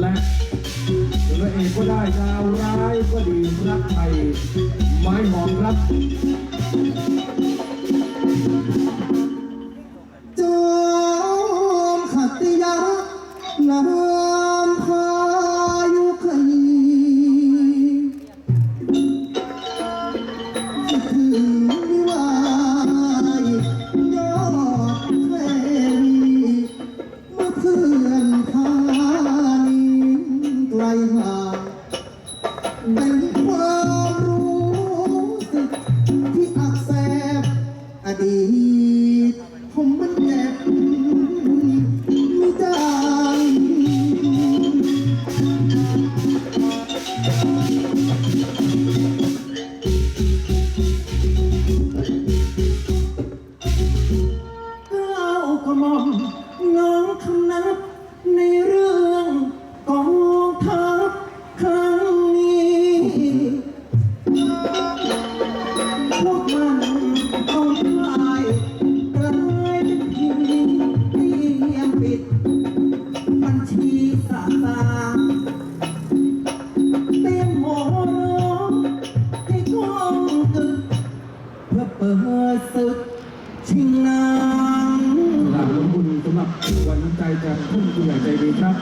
และพระเอกก็ได้ดาวร้ายก็ดีรักไทยไม้หอมรักจอมขัตติยะนะ เป็นความรู้สึกที่อักเสบอดีต ชีสาสางเตรียมหัวเร้องให้กองตึกเพื่อเปิดศึกชิงนางหลังขอบคุณสำหรับวันน้ำใจจากท่านผู้ใหญ่ใจดีครับ